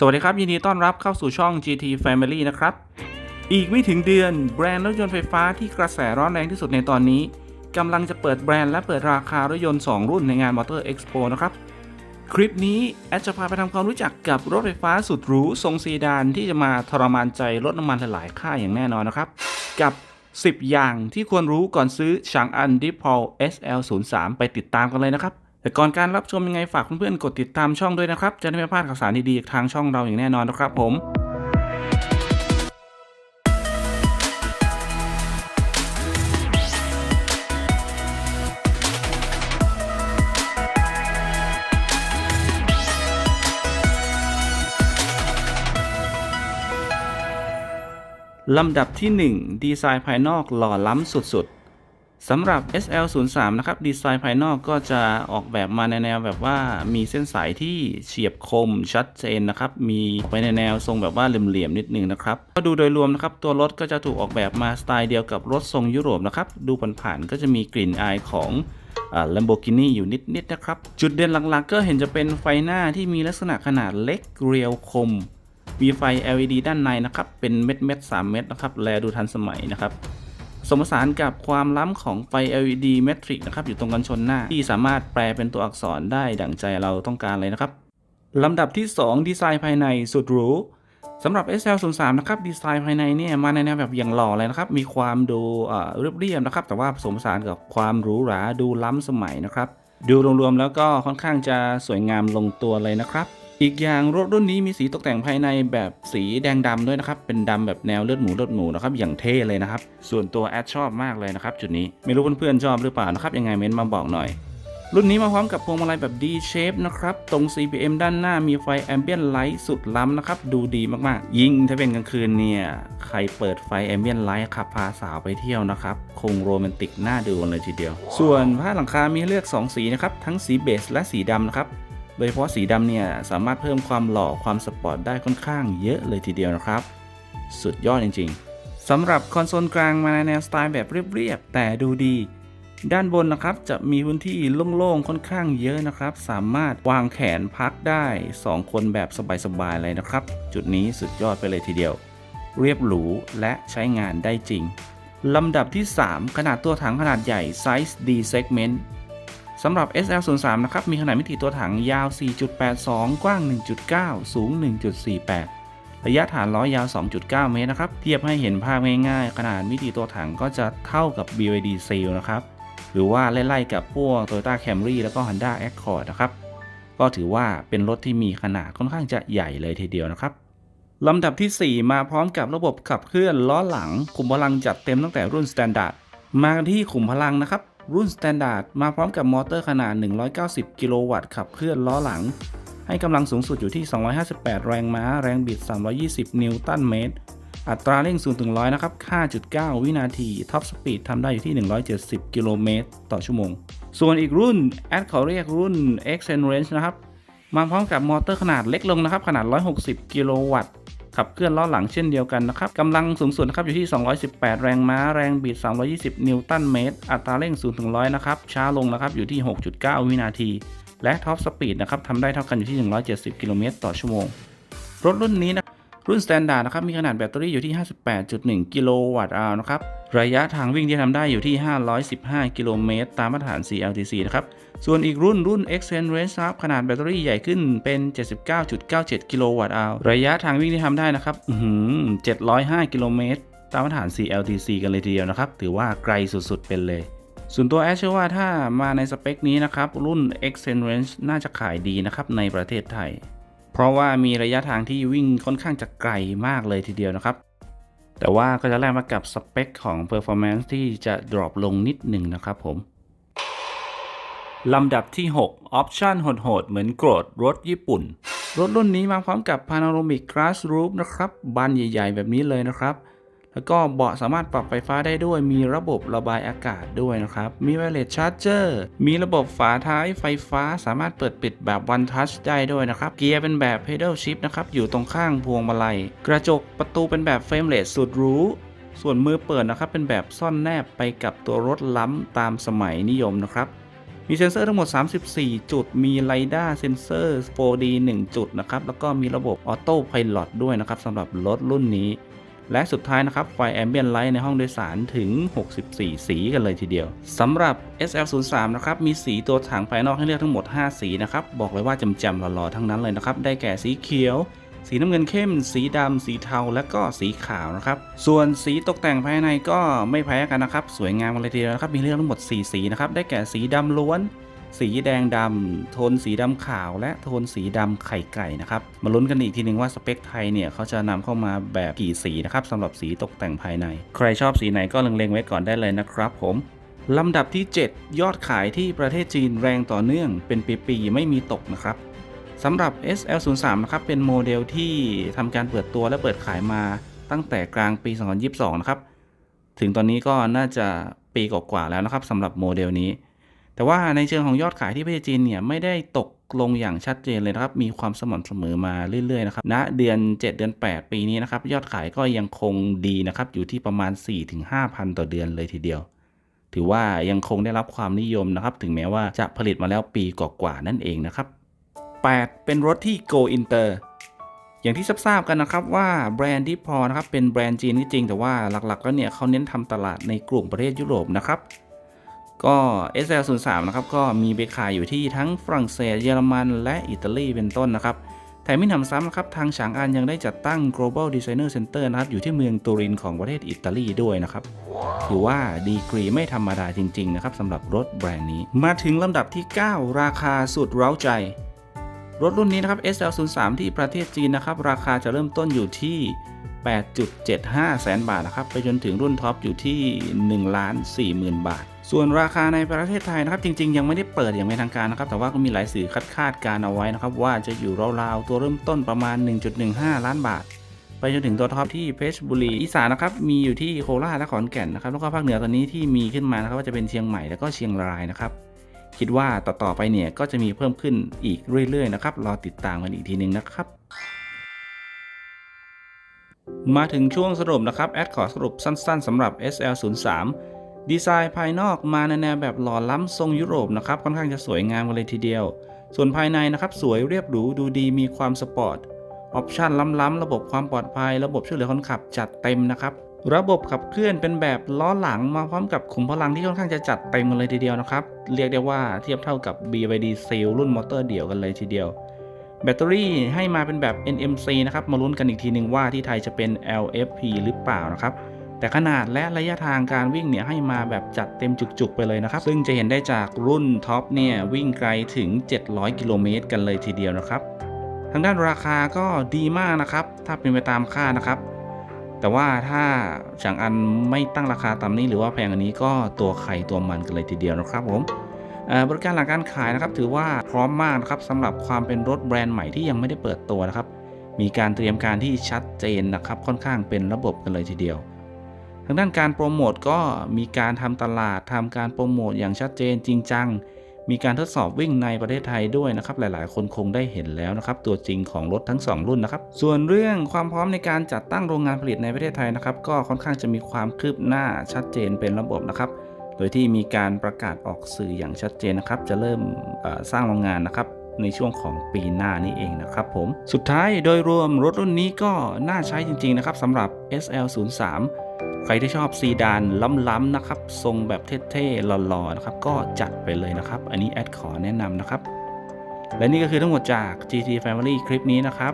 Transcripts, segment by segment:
สวัสดีครับ ยินดีต้อนรับเข้าสู่ช่อง GT Family นะครับ อีกไม่ถึงเดือนแบรนด์รถยนต์ไฟฟ้าที่กระแสร้อนแรงที่สุดในตอนนี้กำลังจะเปิดแบรนด์และเปิดราคารถยนต์ 2 รุ่นในงาน Motor Expo นะครับ คลิปนี้ แอดจะพาไปทำความรู้จักกับรถไฟฟ้าสุดหรูทรงซีดานที่จะมาทรมานใจลดน้ำมันหลายๆค่ายอย่างแน่นอนนะครับ กับ 10 อย่างที่ควรรู้ก่อนซื้อชางอันดิพอล SL03 ไปติดตามกันเลยนะครับ แต่ก่อนการรับชมยังไงฝากเพื่อนๆกดติดตามช่องด้วยนะครับ จะได้ไม่พลาดข่าวสารดีๆทางช่องเราอย่างแน่นอนนะครับผมลำดับที่ 1 ดีไซน์ภายนอกหล่อล้ำสุดๆ สำหรับ SL03 นะครับ ดีไซน์ภายนอกก็จะออกแบบมาในแนวแบบว่ามีเส้นสายที่เฉียบคมชัดเจนนะครับ มีไปในแนวทรงแบบว่าเหลี่ยมๆนิดนึงนะครับ ก็ดูโดยรวมนะครับ ตัวรถก็จะถูกออกแบบมาสไตล์เดียวกับรถทรงยุโรปนะครับ ดูผ่านๆก็จะมีกลิ่นอายของลัมโบกินีอยู่นิดๆนะครับ จุดเด่นหลักๆ ก็เห็นจะเป็นไฟหน้าที่มีลักษณะขนาดเล็กเรียวคม มีไฟ LED ด้านในนะครับ เป็นเม็ดเม็ดๆ3เม็ดนะครับ แลดูทันสมัยนะครับ สมผสานกับความล้ำของไฟ LED เมทริกนะครับอยู่ตรงกันชนหน้า ที่สามารถแปลเป็นตัวอักษรได้ดั่งใจเราต้องการเลยนะครับลำดับที่ 2 ดีไซน์ภายในสุดหรูสำหรับ SL03 นะครับดีไซน์ภายในเนี่ยมาในแนวแบบอย่างหล่อเลยนะครับ มีความดูเอ่อเรียบนะครับ แต่ว่าผสมผสานกับความหรูหราดูล้ำสมัยนะครับ ดูรวมๆแล้วก็ค่อนข้างจะสวยงามลงตัวเลยนะครับ อีกอย่างรถรุ่นนี้มีสีตกแต่งภายในแบบสีแดงดำด้วยนะครับ เป็นดำแบบแนวเลือดหมูเลือดหมูนะครับ อย่างเท่เลยนะครับ ส่วนตัวแอดชอบมากเลยนะครับ จุดนี้ ไม่รู้เพื่อนๆชอบหรือเปล่านะครับ ยังไงเม้นต์มาบอกหน่อย รุ่นนี้มาพร้อมกับพวงมาลัยแบบ D shape นะครับ ตรง CPM ด้านหน้ามีไฟ Ambient Light สุดล้ำนะครับ ดูดีมากๆ ยิ่งถ้าเป็นกลางคืนเนี่ย ใครเปิดไฟ Ambient Light ขับพาสาวไปเที่ยวนะครับ คงโรแมนติกน่าดูเลยทีเดียว ส่วนผ้าหลังคา มีเลือก 2 สีนะครับ ทั้งสีเบจและสีดำนะครับ โดยเฉพาะสีดำเนี่ยสามารถเพิ่มความหล่อความสปอร์ตได้ค่อนข้างเยอะเลยทีเดียวนะครับ สุดยอดจริงๆสำหรับคอนโซลกลางมาในแนวสไตล์แบบเรียบๆ แต่ดูดี ด้านบนนะครับจะมีพื้นที่โล่งๆ ค่อนข้างเยอะนะครับ สามารถวางแขนพักได้ 2 คนแบบสบายๆเลยนะครับ จุดนี้สุดยอดไปเลยทีเดียว เรียบหรูและใช้งานได้จริงลำดับที่ 3 ขนาดตัวถังขนาดใหญ่ไซส์ D segment สำหรับ SL03 นะครับ มีขนาดมิติตัวถังยาว 4.82 กว้าง 1.9 สูง 1.48 ระยะฐานล้อยาว 2.9 เมตรนะครับ เทียบให้เห็นภาพง่ายๆ ขนาดมิติตัวถังก็จะเท่ากับ BYD Seal นะครับ หรือว่าไล่ๆกับพวก Toyota Camry แล้วก็ Honda Accord นะครับ ก็ถือว่าเป็นรถที่มีขนาดค่อนข้างจะใหญ่เลยทีเดียวนะครับลำดับที่ 4 มาพร้อมกับระบบขับเคลื่อนล้อหลัง ขุมพลังจัดเต็มตั้งแต่รุ่น Standard มาที่ขุมพลังนะครับ รุ่น Standard มาพร้อมกับมอเตอร์ขนาด 190 กิโลวัตต์ขับเคลื่อนล้อหลัง ให้กำลังสูงสุดอยู่ที่ 258 แรงม้า แรงบิด 320 นิวตันเมตร อัตราเร่ง0ถึง100 นะครับ 5.9 วินาที ท็อปสปีดทำได้อยู่ที่ 170 กิโลเมตรต่อชั่วโมง ส่วนอีกรุ่นแอดเขาเรียกรุ่น X Range นะครับ มาพร้อมกับมอเตอร์ขนาดเล็กลงนะครับ ขนาด 160 กิโลวัตต์ ขับเคลื่อนล้อหลังเช่นเดียวกันนะครับกำลังสูงสุดนะครับอยู่ที่ 218 แรงม้าแรงบิด 320 นิวตันเมตร อัตราเร่ง0ถึง100 นะครับ ช้าลงนะครับอยู่ที่ 6.9 วินาที และท็อปสปีดนะครับทำได้เท่ากันอยู่ที่ 170 กิโลเมตรต่อชั่วโมง รถรุ่นนี้นะ รุ่น Standard นะครับ มีขนาดแบตเตอรี่อยู่ที่ 58.1 กิโลวัตต์อาวนะครับ ระยะทางวิ่งที่ทำได้อยู่ที่ 515 กิโลเมตร ตามมาตรฐาน CLTC นะครับ ส่วนอีกรุ่นรุ่น Extend Range นะครับ ขนาดแบตเตอรี่ใหญ่ขึ้นเป็น 79.97 กิโลวัตต์อาวระยะทางวิ่งที่ทำได้นะครับ705 กิโลเมตร ตามมาตรฐาน CLTC กันเลยทีเดียวนะครับ ถือว่าไกลสุดๆเป็นเลยส่วนตัวแอชเชื่อว่าถ้ามาในสเปคนี้นะครับ รุ่น Extend Range น่าจะขายดีนะครับในประเทศไทย เพราะว่ามีระยะทางที่วิ่งค่อนข้างจะไกลมากเลยทีเดียวนะครับ แต่ว่าก็จะแลกมากับสเปคของ performance ที่จะดรอปลงนิดหนึ่งนะครับผมลำดับที่ 6 ออปชั่นโหดๆ เหมือนโกรธรถญี่ปุ่น รถรุ่นนี้มาพร้อมกับ Panoramic Glass Roof นะครับบานใหญ่ ๆ แบบนี้เลยนะครับ แล้วก็เบาะสามารถปรับไฟฟ้าได้ด้วย มีระบบระบายอากาศด้วยนะครับ มี Wireless Charger มีระบบฝาท้ายไฟฟ้าสามารถเปิดปิดแบบ One Touch ได้ด้วยนะครับ เกียร์เป็นแบบ Pedal Shift นะครับ อยู่ตรงข้างพวงมาลัย กระจกประตูเป็นแบบ Frameless สุดรู้ส่วนมือเปิดนะครับเป็นแบบซ่อนแนบไปกับตัวรถล้ำตามสมัยนิยมนะครับ มีเซ็นเซอร์ทั้งหมด 34 จุด มีไ i ด้าเซ็นเซอร์ 4D 1 จุดนะครับ แล้วก็มีระบบออโต้พ l o t ด้วยนะครับสำหรับรถรุ่นนี้ และสุดท้ายนะครับไฟแอมเบียนไลท์ในห้องโดยสารถึง 64 สีกันเลยทีเดียวสำหรับ SL03 นะครับมีสีตัวถังภายนอกให้เลือกทั้งหมด 5 สีนะครับบอกเลยว่าจำจำๆหล่อๆทั้งนั้นเลยนะครับได้แก่สีเขียวสีน้ำเงินเข้ม สีดำ สีเทา และก็สีขาวนะครับ ส่วนสีตกแต่งภายในก็ไม่แพ้กันนะครับ สวยงามเลยทีเดียวนะครับ มีเลือกทั้งหมด 4 สีนะครับ ได้แก่สีดำล้วน สีแดงดำโทนสีดำขาว และโทนสีดำไข่ไก่นะครับมาลุ้นกันอีกทีหนึ่งว่าสเปคไทยเนี่ยเขาจะนำเข้ามาแบบกี่สีนะครับสำหรับสีตกแต่งภายใน ใครชอบสีไหนก็เล็งๆไว้ก่อนได้เลยนะครับผมลำดับที่ 7 ยอดขายที่ประเทศจีนแรงต่อเนื่องเป็นปีๆไม่มีตกนะครับสำหรับ SL03 นะครับเป็นโมเดลที่ทำการเปิดตัวและเปิดขายมาตั้งแต่กลางปี 2022 นะครับ ถึงตอนนี้ก็น่าจะปีกว่าๆแล้วนะครับสำหรับโมเดลนี้ แต่ว่าในเชิงของยอดขายที่ประเทศจีนเนี่ยไม่ได้ตกลงอย่างชัดเจนเลยนะครับ มีความสม่ำเสมอมาเรื่อยๆนะครับณเดือน 7 เดือน 8 ปีนี้นะครับ ยอดขายก็ยังคงดีนะครับ อยู่ที่ประมาณ 4-5,000 ต่อเดือนเลยทีเดียว ถือว่ายังคงได้รับความนิยมนะครับ ถึงแม้ว่าจะผลิตมาแล้วปีกว่าๆนั่นเองนะครับ 8 เป็นรถที่ Go Inter อย่างที่ทราบกันนะครับว่าแบรนด์ที่พอนะครับเป็นแบรนด์จีนก็จริง แต่ว่าหลักๆ แล้วเนี่ยเขาเน้นทำตลาดในกลุ่มประเทศยุโรปนะครับ ก็ SL03 นะครับก็มีไปขายอยู่ที่ทั้งฝรั่งเศสเยอรมัน และอิตาลีเป็นต้นนะครับแถมไม่หนำซ้ำนะครับทางฉางอันยังได้จัดตั้ง global designer center นะครับอยู่ที่เมืองตูรินของประเทศอิตาลีด้วยนะครับถือว่าดีกรีไม่ธรรมดาจริง ๆ นะครับสำหรับรถแบรนด์นี้ มาถึงลำดับที่ 9 ราคาสุดเร้าใจ รถรุ่นนี้นะครับ SL03 ที่ประเทศจีนนะครับราคาจะเริ่มต้นอยู่ที่ 8.75 แสนบาทนะครับไปจนถึงรุ่นท็อปอยู่ที่1ล้าน4หมื่นบาท ส่วนราคาในประเทศไทยนะครับจริง ๆ ยังไม่ได้เปิดอย่างเป็นทางการนะครับ แต่ว่าก็มีหลายสื่อคาดคาดการเอาไว้นะครับ ว่าจะอยู่ราวๆตัวเริ่มต้นประมาณ 1.15 ล้านบาท ไปจนถึงตัวท็อปที่เพชรบุรีอีสานนะครับมีอยู่ที่โคราชและขอนแก่นนะครับแล้วก็ภาคเหนือตอนนี้ที่มีขึ้นมานะครับว่าจะเป็นเชียงใหม่แล้วก็เชียงรายนะครับ คิดว่าต่อๆไปเนี่ยก็จะมีเพิ่มขึ้นอีกเรื่อยๆนะครับรอติดตามกันอีกทีหนึ่งนะครับมาถึงช่วงสรุปนะครับแอดขอสรุปสั้น ๆสำหรับ SL03 ดีไซน์ภายนอกมาในแนวแบบหล่อล้ำทรงยุโรปนะครับค่อนข้างจะสวยงามกันเลยทีเดียว ส่วนภายในนะครับสวยเรียบหรูดูดีมีความสปอร์ตออปชันล้ำๆระบบความปลอดภัย ระบบช่วยเหลือคนขับจัดเต็มนะครับระบบขับเคลื่อนเป็นแบบล้อหลังมาพร้อมกับขุมพลังที่ค่อนข้างจะจัดเต็มกันเลยทีเดียวนะครับ เรียกได้ว่าเทียบเท่ากับ BYD Seal รุ่นมอเตอร์เดี่ยวกันเลยทีเดียว แบตเตอรี่ให้มาเป็นแบบ NMC นะครับ มาลุ้นกันอีกทีหนึ่งว่าที่ไทยจะเป็น LFP หรือเปล่านะครับ แต่ขนาดและระยะทางการวิ่งเนี่ยให้มาแบบจัดเต็มจุกๆไปเลยนะครับ ซึ่งจะเห็นได้จากรุ่นท็อปเนี่ยวิ่งไกลถึง 700 กิโลเมตรกันเลยทีเดียวนะครับ ทางด้านราคาก็ดีมากนะครับ ถ้าเป็นไปตามค่านะครับ แต่ว่าถ้าฉางอันไม่ตั้งราคาตามนี้หรือว่าแพงอันนี้ก็ตัวใครตัวมันกันเลยทีเดียวนะครับผมเอ่อบริการหลังการขายนะครับถือว่าพร้อมมากนะครับสำหรับความเป็นรถแบรนด์ใหม่ที่ยังไม่ได้เปิดตัวนะครับ มีการเตรียมการที่ชัดเจนนะครับค่อนข้างเป็นระบบกันเลยทีเดียว ทางด้านการโปรโมทก็มีการทำตลาดทำการโปรโมทอย่างชัดเจนจริงจัง มีการทดสอบวิ่งในประเทศไทยด้วยนะครับ หลายๆ คนคงได้เห็นแล้วนะครับ ตัวจริงของรถทั้ง 2 รุ่นนะครับ ส่วนเรื่องความพร้อมในการจัดตั้งโรงงานผลิตในประเทศไทยนะครับ ก็ค่อนข้างจะมีความคืบหน้าชัดเจนเป็นระบบนะครับ โดยที่มีการประกาศออกสื่ออย่างชัดเจนนะครับ จะเริ่มสร้างโรงงานนะครับในช่วงของปีหน้านี้เองนะครับผม สุดท้ายโดยรวมรถรุ่นนี้ก็น่าใช้จริง ๆ นะครับสำหรับ SL03 ใครที่ชอบซีดานล้ำๆนะครับ ทรงแบบเท่ๆหล่อๆนะครับ ก็จัดไปเลยนะครับ อันนี้แอดขอแนะนำนะครับ และนี่ก็คือทั้งหมดจาก GT Family คลิปนี้นะครับ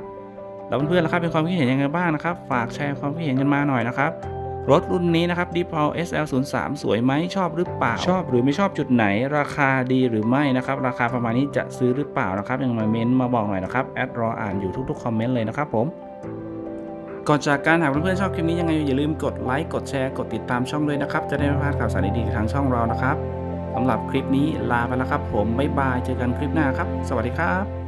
แล้วเพื่อนๆล่ะครับเป็นความคิดเห็นยังไงบ้างนะครับ ฝากแชร์ความคิดเห็นกันมาหน่อยนะครับรถรุ่นนี้นะครับ Deep Power SL03 สวยไหมชอบหรือเปล่า ชอบหรือไม่ชอบจุดไหน ราคาดีหรือไม่นะครับ ราคาประมาณนี้จะซื้อหรือเปล่านะครับยังมาเม้นมาบอกหน่อยนะครับ แอดรออ่านอยู่ทุกๆคอมเมนต์เลยนะครับผม ก่อนจากการหากเพื่อนๆชอบคลิปนี้ยังไงอย่าลืมกดไลค์กดแชร์กดติดตามช่องด้วยนะครับ จะได้ไม่พลาดข่าวสารดีๆทางช่องเรานะครับสำหรับคลิปนี้ลาไปแล้วครับ ผมบ๊ายบายเจอกันคลิปหน้าครับ สวัสดีครับ